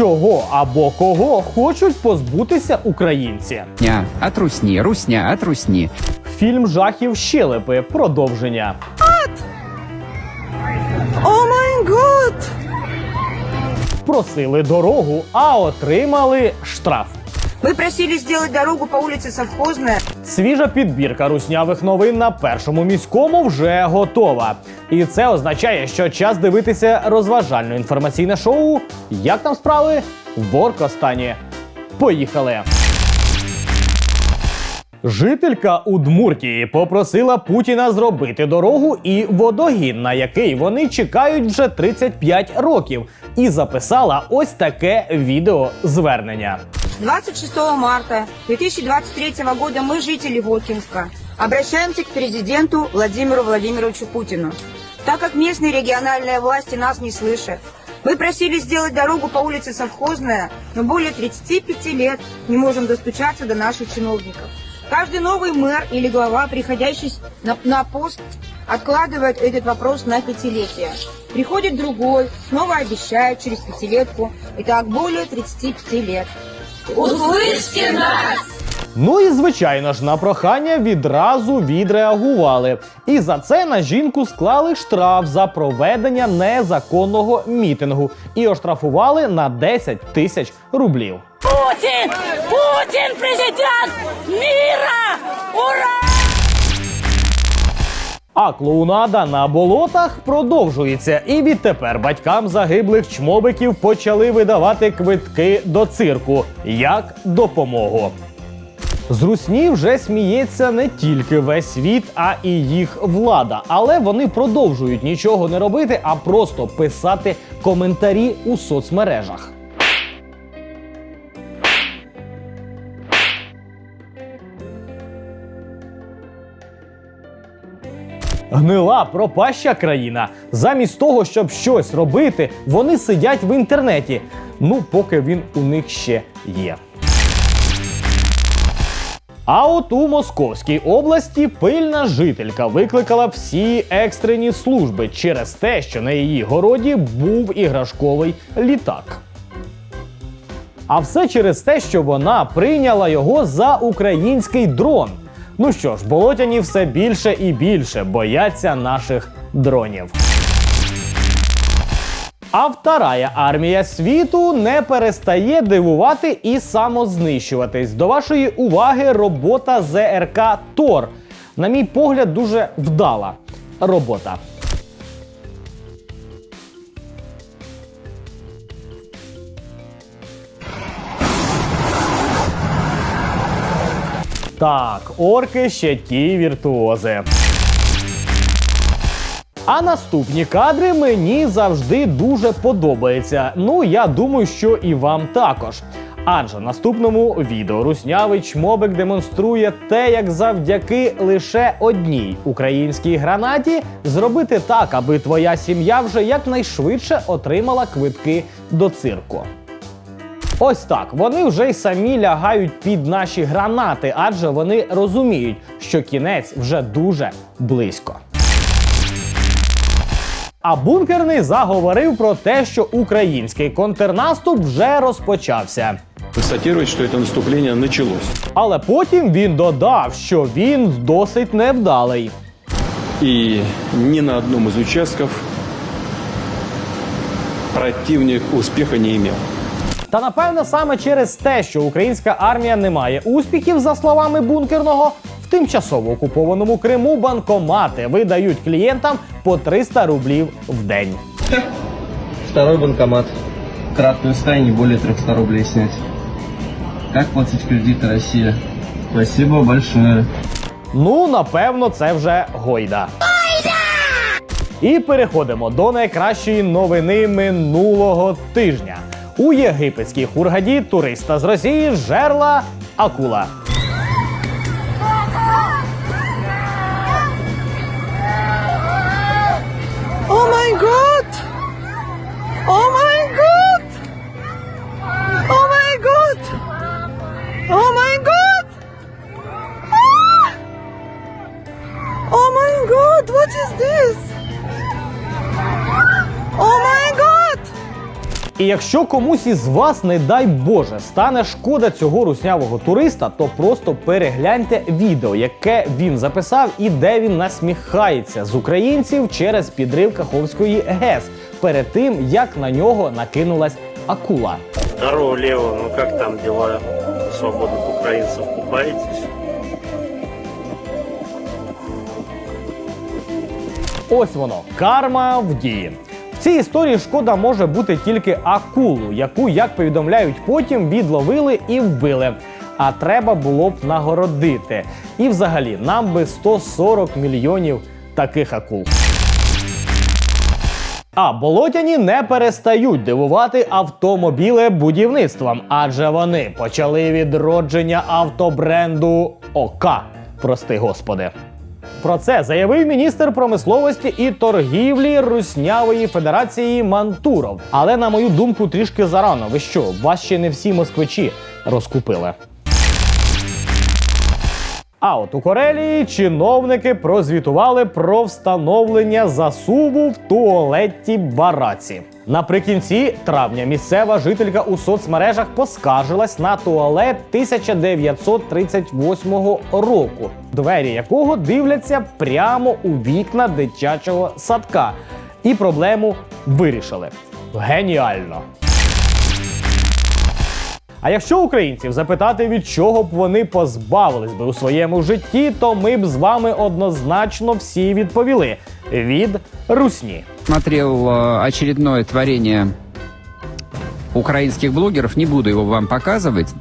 Чого або кого хочуть позбутися українці? Ня, от русни, русня, от трусні. Фільм жахів щелепи. Продовження. О май год! Просили дорогу, а отримали штраф. Мы просили сделать дорогу по улице Совхозная. Свіжа підбірка руснявих новин на першому міському вже готова. І це означає, що час дивитися розважальне інформаційне шоу. Як там справи? В Оркостані. Поїхали. Жителька Удмуртії попросила Путіна зробити дорогу і водогін, на який вони чекають вже 35 років, і записала ось таке відеозвернення. 26 марта 2023 года мы, жители Воткинска, обращаемся к президенту Владимиру Владимировичу Путину. Так как местные региональные власти нас не слышат, мы просили сделать дорогу по улице Совхозная, но более 35 лет не можем достучаться до наших чиновников. Каждый новый мэр или глава, приходящий на, на пост, откладывает этот вопрос на пятилетие. Приходит другой, снова обещает через пятилетку, и так более 35 лет. Услышьте нас! Ну і звичайно ж, на прохання відразу відреагували. І за це на жінку склали штраф за проведення незаконного мітингу і оштрафували на 10 тисяч рублів. Путін! Путін президент міра! Ура! А клоунада на болотах продовжується, і відтепер батькам загиблих чмобиків почали видавати квитки до цирку як допомогу. З русні вже сміється не тільки весь світ, а і їх влада. Але вони продовжують нічого не робити, а просто писати коментарі у соцмережах. Гнила пропаща країна. Замість того, щоб щось робити, вони сидять в інтернеті. Ну, поки він у них ще є. А от у Московській області пильна жителька викликала всі екстрені служби через те, що на її городі був іграшковий літак. А все через те, що вона прийняла його за український дрон. Ну що ж, болотяні все більше і більше бояться наших дронів. А вторая армія світу не перестає дивувати і самознищуватись. До вашої уваги робота ЗРК Тор. На мій погляд, дуже вдала робота. Так, орки ще ті віртуози. А наступні кадри мені завжди дуже подобаються. Ну, я думаю, що і вам також. Адже в наступному відео руснявий чмобик демонструє те, як завдяки лише одній українській гранаті зробити так, аби твоя сім'я вже якнайшвидше отримала квитки до цирку. Ось так вони вже й самі лягають під наші гранати, адже вони розуміють, що кінець вже дуже близько. А бункерний заговорив про те, що український контрнаступ вже розпочався. констатировать, что это наступление началось. Але потім він додав, що він досить невдалий. И ни на одном из участков противник успеха не имел. Та напевно саме через те, що українська армія не має успіхів, за словами бункерного, в тимчасово окупованому Криму банкомати видають клієнтам по 300 рублів в день. Второй банкомат. Кратную стай не более 300 рублей снять. Как платить кредиты Россия? Спасибо большое. Ну, напевно, це вже гойда. І переходимо до найкращої новини минулого тижня. У єгипетській хургаді туриста з Росії жерла акула. О май год! І якщо комусь із вас, не дай Боже, стане шкода цього руснявого туриста, то просто перегляньте відео, яке він записав і де він насміхається з українців через підрив Каховської ГЕС перед тим, як на нього накинулась акула. Здорово, Лево. Ну как там дела свободных украинцев? Купаетесь? Ось воно, карма в дії. Цій історії шкода може бути тільки акулу, яку, як повідомляють потім, відловили і вбили. А треба було б нагородити. І взагалі нам би 140 мільйонів таких акул. А болотяні не перестають дивувати автомобілебудівництвом, адже вони почали відродження автобренду ОК. Прости господи. Про це заявив міністр промисловості і торгівлі Руснявої Федерації Мантуров. Але на мою думку, трішки зарано. Ви що, вас ще не всі москвичі розкупили? А от у Карелії чиновники прозвітували про встановлення засуву в туалеті Бараці. Наприкінці травня місцева жителька у соцмережах поскаржилась на туалет 1938 року, двері якого дивляться прямо у вікна дитячого садка. І проблему вирішили. Геніально! А якщо українців запитати, від чого б вони позбавились би у своєму житті, то ми б з вами однозначно всі відповіли: від русні. Смотрел э, очередное творение украинских блогеров, не буду его вам показывать.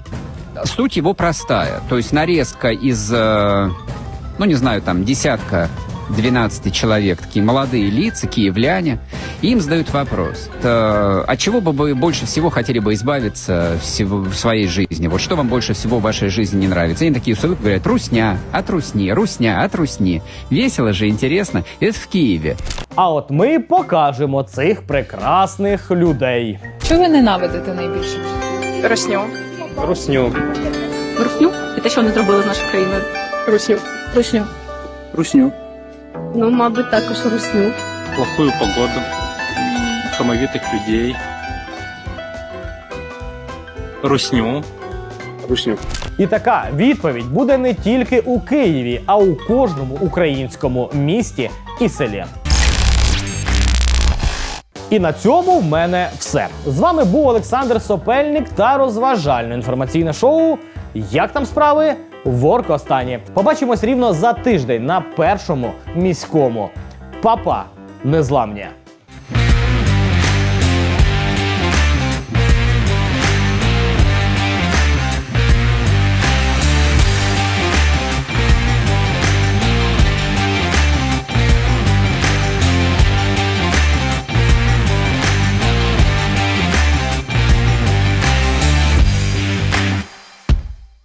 Суть его простая, то есть нарезка из, э, ну не знаю, там десятка 12 человек, такие молодые лица, киевляне, и им задают вопрос, э, от чего бы вы больше всего хотели бы избавиться всего- в своей жизни? Вот что вам больше всего в вашей жизни не нравится? И они такие встают и говорят, русня, от русни, русня, от русни. Весело же, интересно. И это в Киеве. А от ми покажемо цих прекрасних людей. Що ви ненавидите найбільше? Росню. Русню. Русню? І те, що вони зробили з нашою країною. Русню. Русню. Русню. Ну, мабуть, також русню. Плохую погоду, хамовитых людей. Русню. Русню. І така відповідь буде не тільки у Києві, а у кожному українському місті і селі. І на цьому в мене все. З вами був Олександр Сопельник та розважальне інформаційне шоу. Як там справи? Ворк останні. Побачимось рівно за тиждень на першому міському. Папа, незламні!